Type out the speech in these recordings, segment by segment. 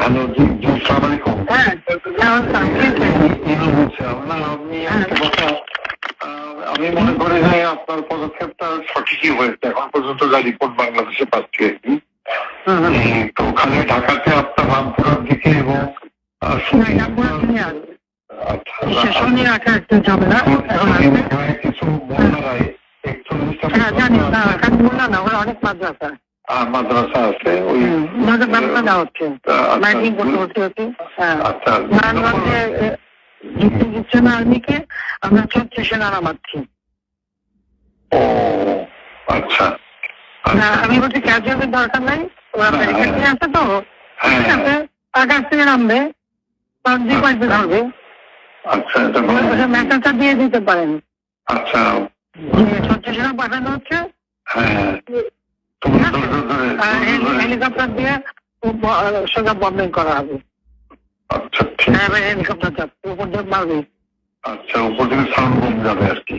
Hello জি জি সালাম আলাইকুম। হ্যাঁ আপনি একটা কথা আমি মনে করি যে আপনার পদক্ষেপটা সঠিকই হয়েছে। এখন পর্যন্ত যা রিপোর্ট বাংলাদেশে পাচ্ছি তো ওখানে ঢাকাতে আপনার রামপুরার দিকে এবং কিছু বন্যারায় একচল্লিশটা হ্যাঁ জানি না ওখানে অনেক মাদ্রাসা আহ, মাদ্রাসা আছে ওই দেওয়া হচ্ছে। আচ্ছা, করতে করতে হচ্ছে হ্যাঁ। আচ্ছা নারায়ণগঞ্জে দিচ্ছে না আর্মিকে আমরা ছত্রিশে নাড়া মারছি। ও আচ্ছা। না আচ্ছা। আমি বলছি ক্যাজুয়ালের দরকার নাই। ওরা না, ব্যারিকেড হ্যাঁ। নিয়ে আসে তো। হ্যাঁ, ঠিক আছে আকাশ থেকে নামবে। দুই পাঁচবে ধরবে আচ্ছা মেসেজটা দিয়ে দিতে পারেন। আচ্ছা। ছত্রিশে পাঠানো হচ্ছে। হ্যাঁ। তুমি ধৈর্য ধরে আর ধৈর্য হেলি- ধরে- হেলিকপ্টার দিয়ে সোজা বম্বিং করা হবে। আচ্ছা ঠিক হ্যাঁ হেলিকপ্টার যাচ্ছে উপর দিয়ে মারবে। আচ্ছা উপর থেকে সাউন্ড যাবে আর কি।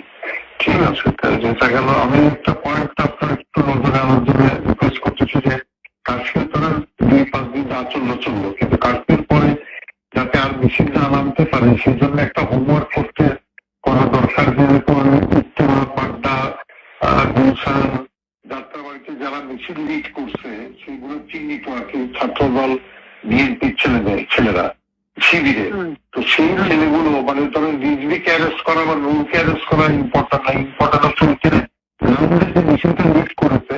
ঠিক আছে যেটা গেল আমি একটা পয়েন্ট আপনার একটু নজরে আনার জন্য রিকোয়েস্ট করতেছি যে কাশ্মীর তারা দুই পাঁচ দিন যা চলল চলল কিন্তু কাশ্মীর পরে যাতে আর মিছিল না নামতে পারে সেই জন্য একটা হোমওয়ার্ক করতে করা দরকার যেহেতু উত্তর পাড্ডা গুলশান মিছিল লিড করছে সেগুলো চিহ্নিত আর কি ছাত্রদল বিএনপির ছেলেদের ছেলেরা শিবিরে। তো সেই ছেলেগুলো মানে ধরেন রিজভিকে অ্যারেস্ট করা বা অ্যারেস্ট করা ইম্পর্টেন্ট না ইম্পর্টেন্ট হচ্ছে ওই ছেলে গ্রাউন্ডে যে মিছিলটা লিড করেছে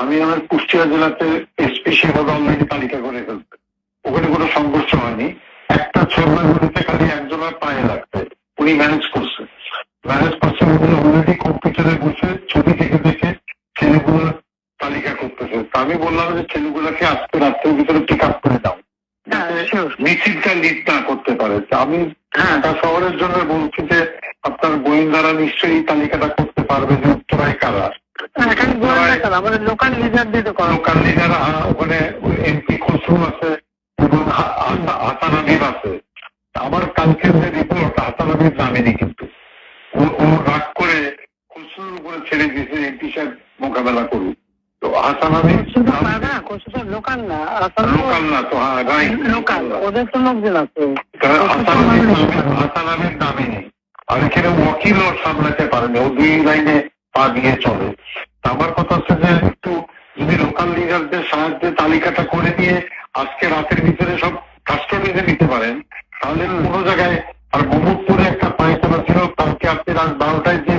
আমি আমার কুষ্টিয়া জেলাতে এসপি সেভাবে অলরেডি তালিকা করে ফেলছে। ওখানে কোনো সংঘর্ষ হয়নি। একটা ছোড়নাগুলিতে খালি একজনের পায়ে করতেছে। তা আমি বললাম যে ছেলেগুলোকে আজকে রাত্রের ভিতরে পিক আপ করে দাও। হ্যাঁ, মিছিলটা লিড না করতে পারে। আমি হ্যাঁ। ঢাকা শহরের জন্য বলছি যে আপনার গোয়েন্দারা নিশ্চয়ই তালিকাটা করতে পারবে যে উত্তরায় কারা? এখানে গোয়েন্দা কাজ, আমাদের লোকাল লিডার দিয়ে লোকাল লিডার ওখানে এমপি খসরু আছে এবং আছে। আমার কালকের যে রিপোর্ট হাসান হাবিব নামেনি কিন্তু। ও রাগ করে খসরুর উপরে ছেড়ে দিয়েছে এমপি সাহেব মোকাবেলা করুক। তো শুধু পাড়া লোকাল না লোকাল না তো হ্যাঁ রাইট লোকাল ওদের তো লোকজন আছে। নামে নেই। আর এখানে ওয়াকিল ওর সামলাতে পারেনি ও দুই লাইনে পা দিয়ে চলে। আমার কথা হচ্ছে যে একটু যদি লোকাল লিডারদের সাহায্যে তালিকাটা করে দিয়ে আজকে রাতের ভিতরে সব কাস্টডিতে নিতে পারেন তাহলে কোনো জায়গায় আর মোহাম্মদপুরে একটা পায়খানা ছিল কালকে আপনি রাত বারোটায় দিয়ে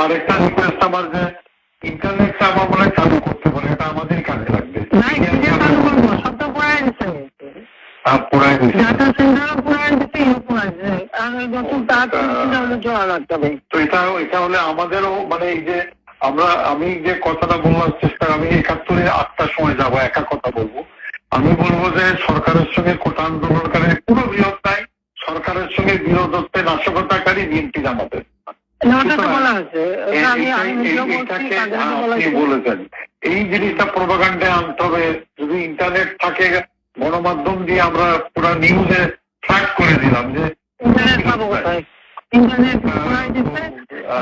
আরেকটা রিকোয়েস্ট আমার যে ইন্টারনেটটা আমার মনে চালু করতে বলে এটা আমাদের কাজে লাগবে আমাদেরও মানে এই যে আমরা আমি যে কথাটা বলবার চেষ্টা আমি একাত্তরে আটটার সময় যাব একা কথা বলব আমি বলব যে সরকারের সঙ্গে কোটা আন্দোলনকারী কোনো বিরোধ নাই সরকারের সঙ্গে বিরোধত্বে নাশকতাকারী বিএনপি জামাতের। আমি এই- বলেছেন। জিনিসটা প্রোপাগান্ডে আনতে হবে। যদি ইন্টারনেট থাকে গণমাধ্যম দিয়ে আমরা পুরো নিউজে ট্র্যাক করে দিলাম যে ইন্টারনেট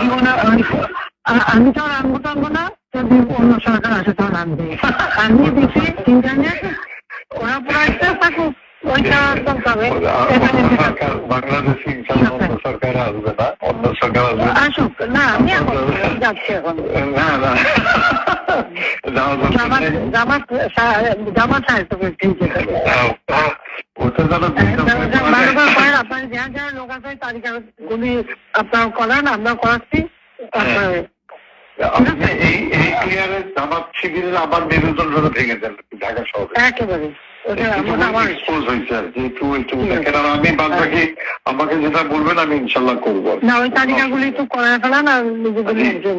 জীবনে আমি- তো আর আনব টানবো না যদি অন্য সরকার আসে তখন আনবে। আমি দিচ্ছি ইন্টারনেট ওরা পুরাইতে থাকুক। সরকার আসবে না অন্য সরকার আসবে আসুক না আমি যাচ্ছি এখন না না সাহেব ওটা যারা আপনার যারা যারা লোক আছে তালিকাগুলি আপনারা করেন আমরা করাচ্ছি তারপরে আপনি এই এই ক্লিয়ারে জামাত শিবিরের আবার মেরুদণ্ডটা ভেঙে দেন ঢাকা শহরে একেবারে দেখেন আমি বাদ বাকি আমাকে যেটা বলবেন আমি ইনশাল্লাহ করব না ওই তালিকাগুলি একটু করে ফেলান আর নিজেদের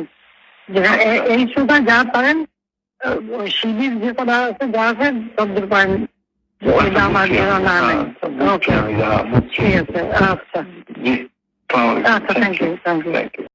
যেটা এ- এই সুতা যা পারেন শিবির যে কটা আছে যা আছে সবদের পারেন। নেই। ওকে ঠিক আছে আচ্ছা। আচ্ছা thank you thank you thank you